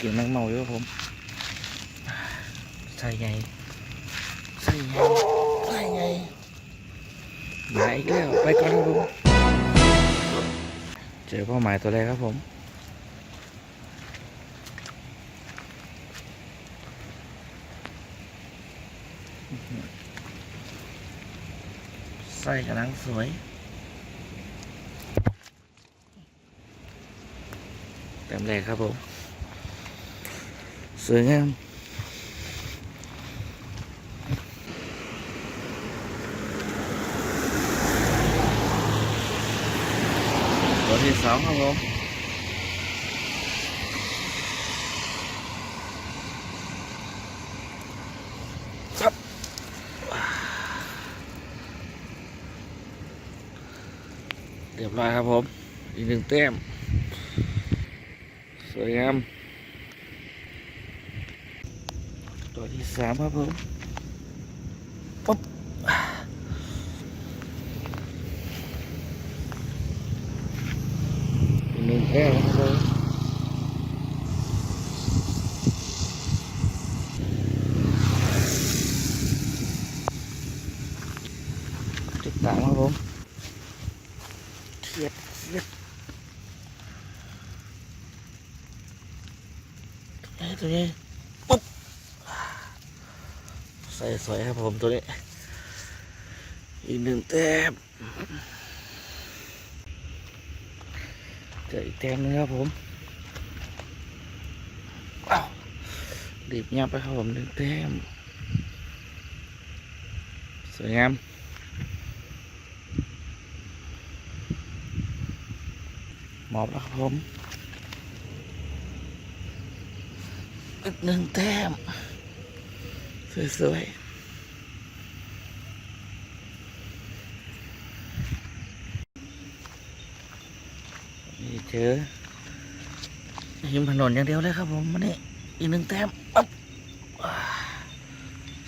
เกี่ยวนังเมาอยู่ครับผมใส่ไงใส่ไงใส่ไงมาอีกแล้ว ไปก่อนครับผม เจอเป้าหมายตัวแรกครับผมใส่กำลังสวยแต้มแรกครับผม สวยงามตัวที่สองครับผมครับเรียบร้อยครับผม อีกหนึ่งแต้มสวยงาม ตัวที่สามครับผมปุ๊บอีกหนึ่งแก้วครับผมติดตามครับผมเทียดเทียดเอ้ยตัวนี้ปุ๊บ ใส่สวยครับผมตัวนี้ อีกหนึ่งแต้มเจออีกแต้มนึงครับผมอ้าวรีบยับไปครับผมหนึ่งแต้มสวยงามหมอบแล้วครับผมอีกหนึ่งแต้ม สวยๆนี่เจอหิมถนนอย่างเดียวเลยครับผมมานี่อีกหนึ่งแต้มปั๊บ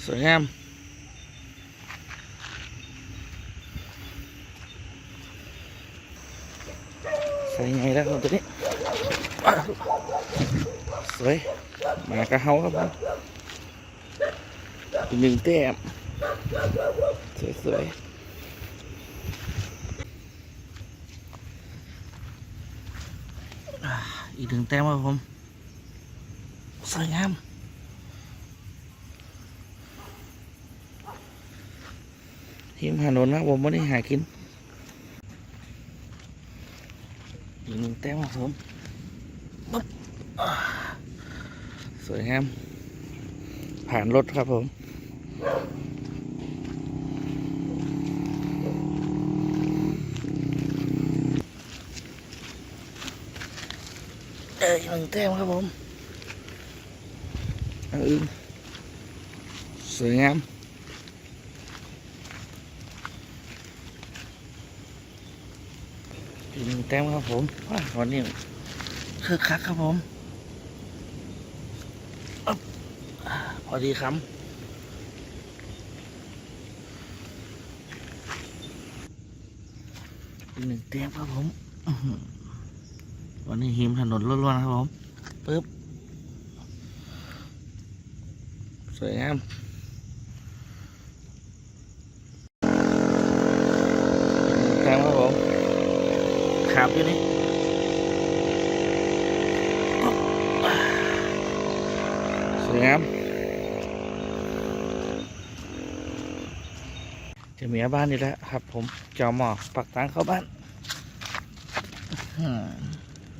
สวยงามใส่ไงแล้วครับตัวนี้สวยมากระเฮาครับผม อีกหนึ่งแต้มสวยๆอีกถึงแต้มครับผมสวยงามทีมถนนนะผมไม่ได้หากินอีกหนึ่งแต้มครับผมสวยงามผ่านรถครับผม เออหนึ่งแต้มครับผมอืมสวยงามอีกหนึ่งแต้มครับผมว้าวันนี้คือคักครับผม พอดีคำ อีกหนึ่งแต้มครับผมวันนี้หิมถนนล้วนๆครับผมปึ๊บสวยงามแต้มครับผมขับอยู่นี่ปุ๊บอ่าสวยงาม จะเมียบ้านนี่แหละครับ ผมจอหมอปักตังเข้าบ้าน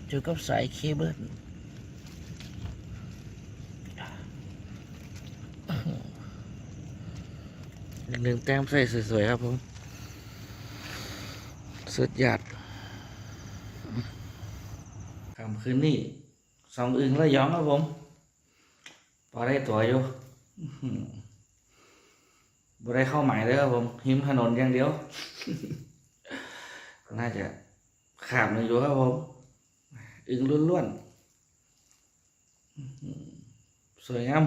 อยู่กับสายเคเบิลหนึ่งแต้มใส่สวยๆครับผม สุดยอดคำคืนนี้สองอึงแล้วย้องครับผม พอได้ตัวอยู่ บ่ได้เข้าหมายเลยครับผมหิมถนนอย่างเดียว น่าจะขาดหนึ่งอยู่ครับผมอึงล้วนๆสวยงาม